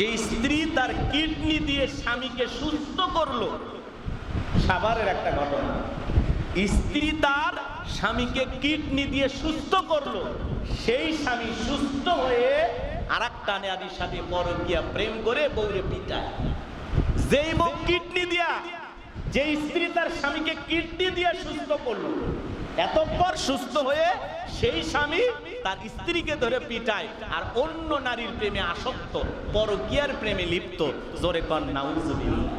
যে স্ত্রী তার কিডনি দিয়ে স্বামীকে সুস্থ করল, সাভারের একটা ঘটনা। স্ত্রী তার স্বামীকে কিডনি দিয়ে সুস্থ করল, সেই স্বামী সুস্থ হয়ে আর এক টানে আদির সাথে পরকিয়া প্রেম করে বউরে পিটায়। যেই বউ কিডনি দিয়া যে স্ত্রী তার স্বামীকে কিডনি দিয়ে সুস্থ করল এতপর সুস্থ হয়ে সেই স্বামী তার স্ত্রীকে ধরে পিটায় আর অন্য নারীর প্রেমে আসক্ত, পরকিয়ার প্রেমে লিপ্ত। জোরে কর নাউজুবিল্লাহ।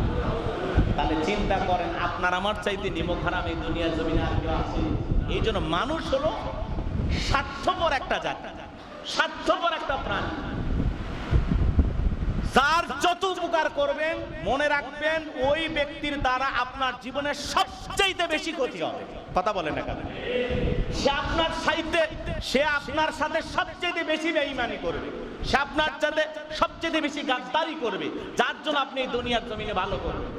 তাহলে চিন্তা করেন, আপনার আমার চাইতে নিমক হারাম এই দুনিয়ার জমিনে আর কেউ আছে? এই জন্য মানুষ হলো স্বার্থপর একটা জাতি, স্বার্থপর একটা প্রাণী। যার যত উপকার করবেন, মনে রাখবেন, ওই ব্যক্তির দ্বারা আপনার জীবনের সবচাইতে বেশি ক্ষতি হবে। কথা বলেন না কেন? সে আপনার সাইতে সে আপনার সাথে সবচেয়ে বেশি বেঈমানি করবে। সে আপনার সাথে সবচেয়ে বেশি গাদ্দারি করবে, যার জন্য আপনি এই দুনিয়ার জমিনে ভালো করবেন।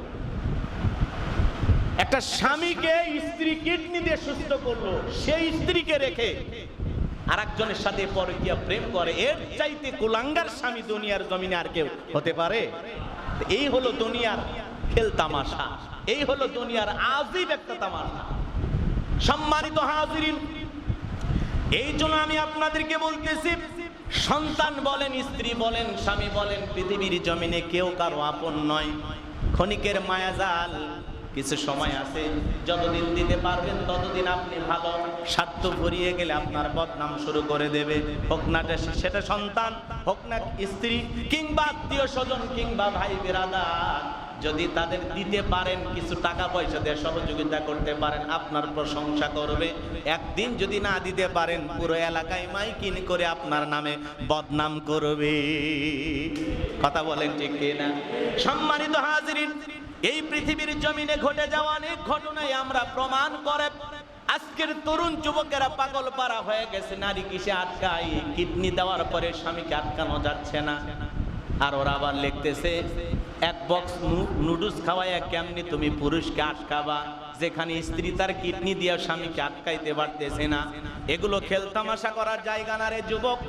একটা স্বামীকে স্ত্রী কিডনি দিয়ে সুস্থ করল, সেই স্ত্রীকে রেখে আর একজনের সাথে পরকিয়া প্রেম করে, এর চাইতে কুলাঙ্গার স্বামী দুনিয়ার জমিনে আর কেউ হতে পারে? এই হলো দুনিয়ার খেল তামাশা, এই হলো দুনিয়ার আজীব একটা তামাশা। সম্মানিত হাজিরিন, এই জন্য আমি আপনাদেরকে বলতেছি, সন্তান বলেন, স্ত্রী বলেন, স্বামী বলেন, পৃথিবীর জমিনে কেউ কারও আপন নয়। ক্ষণিকের মায়াজাল কিছু সময় আছে, যতদিন দিতে পারবেন ততদিন আপনি ভালো। স্বার্থ ভরিয়ে গেলে আপনার বদনাম শুরু করে দেবে। হোক না সেটা সন্তান, হোক না স্ত্রী, কিংবা আত্মীয় স্বজন, কিংবা ভাই বেরাদার যদি তাদের দিতে পারেন কিছু টাকা পয়সা দিয়ে সহযোগিতা করতে পারেন, আপনার প্রশংসা করবে। একদিন যদি না দিতে পারেন, পুরো এলাকায় মাইকিন করে আপনার নামে বদনাম করবে। কথা বলেন ঠিক না সম্মানিত হাজিরিন, এই পৃথিবীর জমিনে ঘটে যাওয়া অনেক ঘটনাই আমরা প্রমাণ করে। আজকের তরুণ যুবকেরা পাগল পারা হয়ে গেছে, নারী কিসে আটকাই কিডনি দেওয়ার পরে স্বামীকে আটকানো যাচ্ছে না। আর ওরা আবার লিখতেছে এক বক্স নুডলস খাওয়াইয়া কেমনি তুমি পুরুষকে আটকাবা? যেখানে স্ত্রী তার কিডনি দিয়ে স্বামীকে আটকাইতে পারতেছে না। এগুলো খেলতামাশা করার জায়গা না রে যুবক।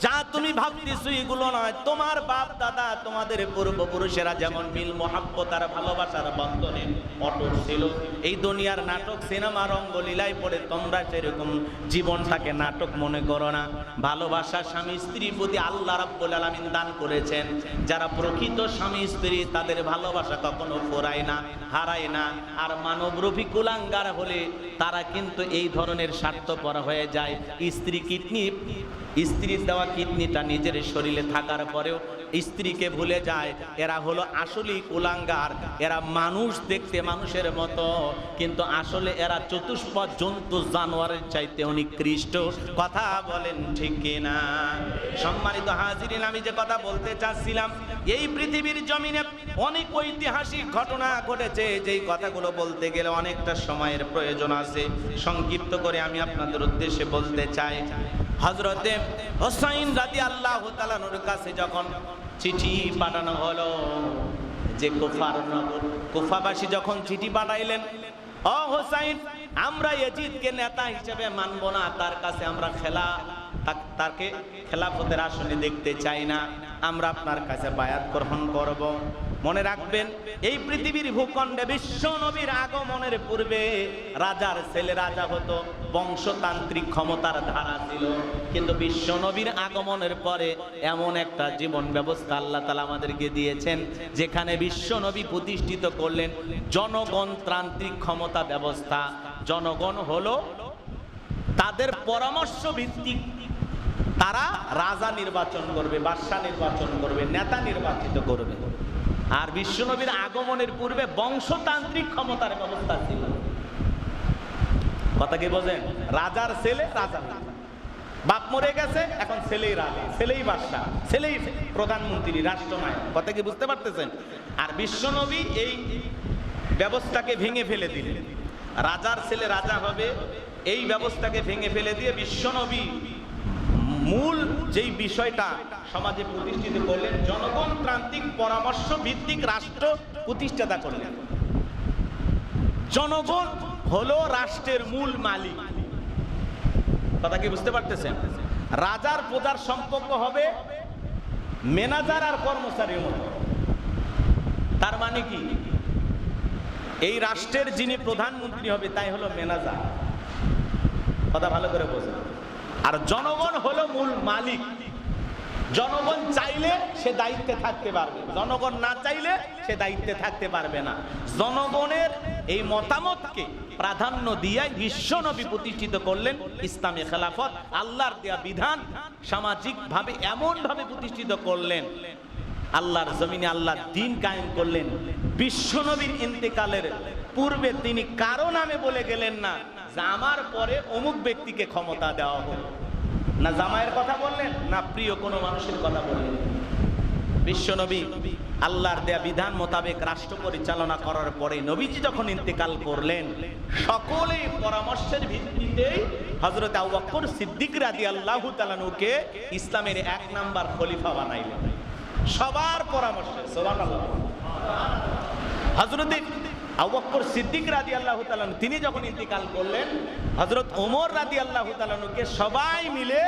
যা তুমি ভাবতেছো এগুলো নয়। তোমার বাপ দাদা তোমাদের পূর্বপুরুষেরা যেমন মিল, মহাব্বত আর ভালোবাসার বন্ধনে ছিল। এই দুনিয়ার নাটক, সিনেমা রঙ্গলীলায় পড়ে তোমরা সেরকম জীবনটাকে নাটক মনে করো না। ভালোবাসা স্বামী স্ত্রীর প্রতি আল্লাহ রাব্বুল আলামিন দান করেছেন। যারা প্রকৃত স্বামী স্ত্রী, তাদের ভালোবাসা কখনো ফোরায় না, হারায় না। আর মানবরূপী কুলাঙ্গার হলে তারা কিন্তু এই ধরনের স্বার্থপর হয়ে যায়। স্ত্রী কিডনি, স্ত্রীর দেওয়া কিডনিটা নিজের শরীরে থাকার পরেও স্ত্রীকে ভুলে যায়। এরা হলো আসলেই কুলাঙ্গার এরা মানুষ দেখতে মানুষের মতো, কিন্তু আসলে এরা চতুষ্পদ জন্তু জানোয়ারের চাইতে নিকৃষ্ট কথা বলেন ঠিক কিনা? সম্মানিত হাজিরিন, আমি যে কথা বলতে চাচ্ছিলাম, এই পৃথিবীর জমিনে অনেক ঐতিহাসিক ঘটনা ঘটেছে। যেই কথাগুলো বলতে গেলে অনেকটা সময়ের প্রয়োজন আছে। সংক্ষিপ্ত করে আমি আপনাদের উদ্দেশ্যে বলতে চাই হজরতে হোসাইন রাজি আল্লাহ কাছে যখন চিঠি পাঠানো হলো যে কুফার নগর। কুফাবাসী যখন চিঠি পাঠাইলেন, অ হোসাইন, আমরা এজিদকে নেতা হিসেবে মানব না, তার কাছে আমরা খেলা তাকে খেলাফতের আসনে দেখতে চাই না। আমরা আপনার কাছে বায়াত গ্রহণ করব। মনে রাখবেন, এই পৃথিবীর ভূখণ্ডে বিশ্ব নবীর আগমনের পূর্বে রাজার ছেলে রাজা হতো, বংশতান্ত্রিক ক্ষমতার ধারা ছিল। কিন্তু বিশ্ব নবীর আগমনের পরে এমন একটা জীবন ব্যবস্থা আল্লাহ তালা আমাদেরকে দিয়েছেন, যেখানে বিশ্ব নবী প্রতিষ্ঠিত করলেন জনগণতান্ত্রিক ক্ষমতা ব্যবস্থা। জনগণ হলো তাদের পরামর্শ ভিত্তিক। তারা রাজা নির্বাচন করবে, বাদশাহ নির্বাচন করবে, নেতা নির্বাচিত করবে। আর বিশ্বনবীর আগমনের পূর্বে বংশতান্ত্রিক ক্ষমতার ব্যবস্থা ছিল। কথা কি বোঝেন? রাজার ছেলে রাজা বাপ মরে গেছে, এখন ছেলেই রাজা, ছেলেই বাদশাহ, ছেলেই প্রধানমন্ত্রী, রাষ্ট্রনায়ক। কথা কি বুঝতে পারতেছেন? আর বিশ্বনবী এই ব্যবস্থাকে ভেঙে ফেলে দিলেন রাজার ছেলে রাজা হবে, এই ব্যবস্থাকে ভেঙে ফেলে দিয়ে বিশ্বনবী মূল যেই বিষয়টা সমাজে প্রতিষ্ঠিত করলেন জনগণতান্ত্রিক পরামর্শ ভিত্তিক রাষ্ট্র প্রতিষ্ঠাতা করলেন। জনগণ হলো রাষ্ট্রের মূল মালিক। কথা কি বুঝতে পারতেছেন? রাজার প্রজার সম্পর্ক হবে ম্যানেজার আর কর্মচারীর মতো। তার মানে কি? এই রাষ্ট্রের যিনি প্রধানমন্ত্রী হবে, তাই হলো ম্যানেজার। কথা ভালো করে বোঝেন। আর জনগণ হলো মূল মালিক। জনগণ চাইলে সে দায়িত্বে থাকতে পারবে। জনগণ না চাইলে সে দায়িত্বে থাকতে পারবে না। জনগণের এই মতামতকে প্রাধান্য দিয়ে বিশ্বনবী প্রতিষ্ঠিত করলেন ইসলামী খেলাফত। আল্লাহর দেয়া বিধান সামাজিকভাবে এমনভাবে প্রতিষ্ঠিত করলেন। আল্লাহর জমিনে আল্লাহ দিন কায়েম করলেন। বিশ্বনবীর ইন্তেকালের পূর্বে তিনি কারও নামে বলে গেলেন না। যে আমার পরে অমুক ব্যক্তিকে ক্ষমতা দেওয়া হোক। না জামাইয়ের কথা বললেন, না প্রিয় কোনো মানুষের কথা বললেন। বিশ্বনবী আল্লাহর দেয়া বিধান মোতাবেক রাষ্ট্র পরিচালনা করার পরে নবীজি যখন ইন্তেকাল করলেন সকলেই পরামর্শের ভিত্তিতেই হজরত আবু সিদ্দিক রাদি আল্লাহ তালানুকে ইসলামের এক নাম্বার খলিফা বানাইলেন। সবার পরামর্শে, সুবহানাল্লাহ। হজরত আবু বকর সিদ্দিক রাদি আল্লাহ তালানু তিনি যখন ইন্তেকাল করলেন হজরত ওমর রাদি আল্লাহ তালানুকে সবাই মিলে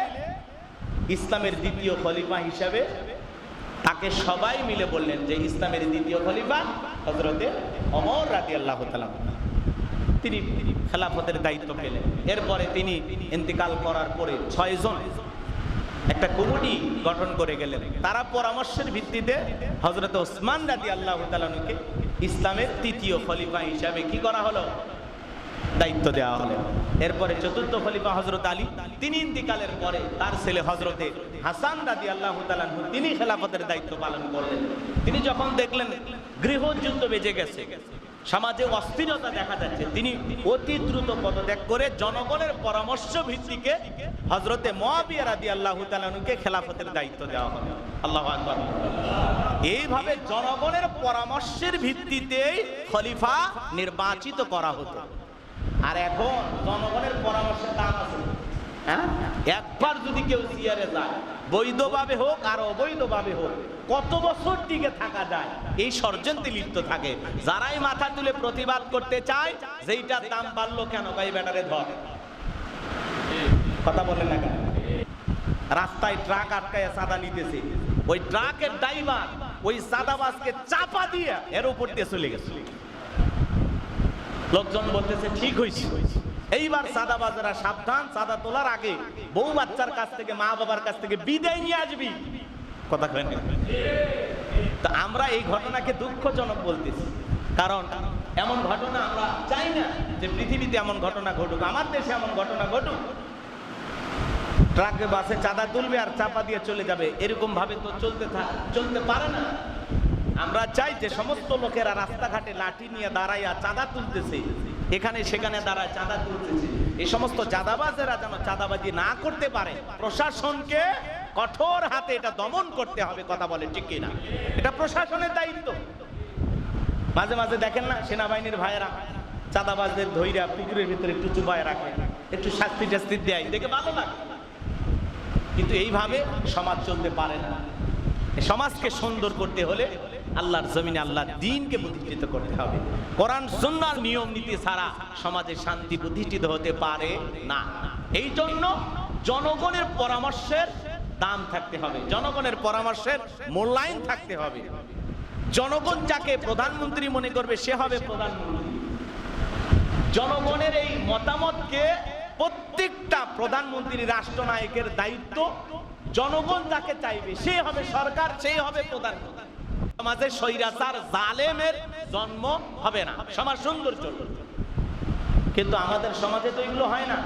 ইসলামের দ্বিতীয় খলিফা হিসাবে, তাকে সবাই মিলে বললেন যে ইসলামের দ্বিতীয় খলিফা হজরতে অমর রাদি আল্লাহ তিনি খেলাফতের দায়িত্ব পেলেন। এরপরে তিনি ইন্তেকাল করার পরে ছয়জন একটা কমিটি গঠন করে গেলেন। তারা পরামর্শের ভিত্তিতে হজরত ওসমান রাদি আল্লাহ তালানুকে ইসলামের তৃতীয় খলিফা হিসাবে কি করা হলো? দায়িত্ব দেওয়া হলো। এরপরে চতুর্থ খলিফা হজরত আলী, তিনি ইন্তিকালের পরে তার ছেলে হজরতে হাসান রাদি আল্লাহ তিনি খেলাফতের দায়িত্ব পালন করলেন। তিনি যখন দেখলেন গৃহযুদ্ধ বেজে গেছে, সমাজে অস্থিরতা দেখা যাচ্ছে, তিনি অতি দ্রুত পদত্যাগ করে জনগণের পরামর্শ ভিত্তিকে হজরতে মহাবিয়া রাদি আল্লাহ তালানুকে খেলাফতের দায়িত্ব দেওয়া হলো। আল্লাহ আকবর। এইভাবে জনগণের পরামর্শের ভিত্তিতেই খলিফা নির্বাচিত করা হতো। আর এখন জনগণের পরামর্শের দাম আছে। হ্যাঁ? একবার যদি কেউ চেয়ারে যায়, বৈধভাবে হোক আর অবৈধভাবে হোক, কত বছর টিকে থাকা যায়? এই ষড়যন্ত্রে লিপ্ত থাকে। যারাই মাথা তুলে প্রতিবাদ করতে চায়, যেইটার দাম বাড়লো কেন? ভাই ব্যাটারে ধর। কথা বলেন না কেন? রাস্তায় ট্রাক আটকায় সাদা নিতেছে। ওই ট্রাকের ড্রাইভার ওই সাদাবাসকে চাপা দিয়ে এর উপর দিয়ে চলে গেছে। লোকজন বলতেছে, ঠিক হয়েছে। এইবার সাদাবাজারা সাবধান, সাদা তোলার আগে বউ বাচ্চার কাছ থেকে মা বাবার কাছ থেকে বিদায় নিয়ে আসবি। কথা কেন? তা আমরা এই ঘটনাকে দুঃখজনক বলতেছি। কারণ এমন ঘটনা আমরা চাই না যে পৃথিবীতে এমন ঘটনা ঘটুক, আমার দেশে এমন ঘটনা ঘটুক। ট্রাকে বাসে চাঁদা তুলবে আর চাপা দিয়ে চলে যাবে। এরকম ভাবে তো চলতে থাক চলতে পারে না। আমরা চাই যে সমস্ত লোকেরা রাস্তাঘাটে লাঠি নিয়ে দাঁড়াইয়া চাঁদা তুলতেছে। এখানে সেখানে দাঁড়ায় চাঁদা তুলতেছে। এই সমস্ত চাঁদাবাজেরা যেন চাঁদাবাজি না করতে পারে, প্রশাসনকে কঠোর হাতে এটা দমন করতে হবে কথা বলে, ঠিক কিনা? এটা প্রশাসনের দায়িত্ব। মাঝে মাঝে দেখেন না, সেনাবাহিনীর ভাইয়েরা চাঁদাবাজদের ধৈর্য পুকুরের ভিতরে একটু চুপায় রাখে, একটু শাস্তি টাস্তি দেয়। দেখে ভালো লাগে। কিন্তু এইভাবে সমাজ চলতে পারে না। সমাজকে সুন্দর করতে হলে আল্লাহর জমিনে আল্লাহর দিনকে প্রতিষ্ঠিত করতে হবে। কোরআন, সুন্নার নিয়ম নীতি ছাড়া সমাজে শান্তি প্রতিষ্ঠিত হতে পারে না। এই জন্য জনগণের পরামর্শের দাম থাকতে হবে। জনগণের পরামর্শের মূল্যায়ন থাকতে হবে। জনগণ যাকে প্রধানমন্ত্রী মনে করবে, সে হবে প্রধানমন্ত্রী। জনগণের এই মতামতকে প্রত্যেকটা প্রধানমন্ত্রী রাষ্ট্রনায়কের দায়িত্ব, জনগণ যাকে চাইবে, সে হবে সরকার সেই হবে প্রধানমন্ত্রী। সমাজে স্বৈরাচার, জালেমের জন্ম হবে না। সমাজ সুন্দর চলবে। কিন্তু আমাদের সমাজে তো এগুলো হয় না।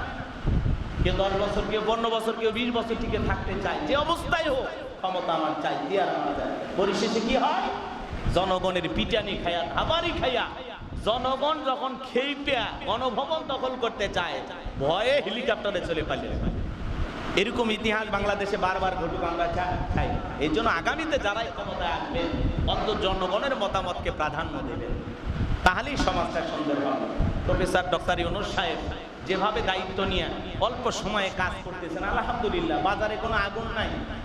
কেউ দশ বছর, কেউ পনেরো বছর, কেউ বিশ বছর টিকে থাকতে চায়। যে অবস্থায় হোক, ক্ষমতা আমার চাই দিয়ে আর পরিশেষে কি হয়? জনগণের পিটানি খায়া খাবারই খাইয়া জনগণ যখন খেইপে গণভবন দখল করতে চায়, ভয়ে হেলিকপ্টারে চলে যায়। এরকম ইতিহাস বাংলাদেশে বারবার ঘটুক, আমরা চাই। এই জন্য আগামীতে যারাই ক্ষমতায় আসবেন অন্ত জনগণের মতামতকে প্রাধান্য দেবেন। তাহলেই সমাজটা সুন্দর হবে। প্রফেসর ডক্টর ইউনুস সাহেব যেভাবে দায়িত্ব নিয়ে অল্প সময়ে কাজ করতেছেন, আলহামদুলিল্লাহ, বাজারে কোনো আগুন নাই।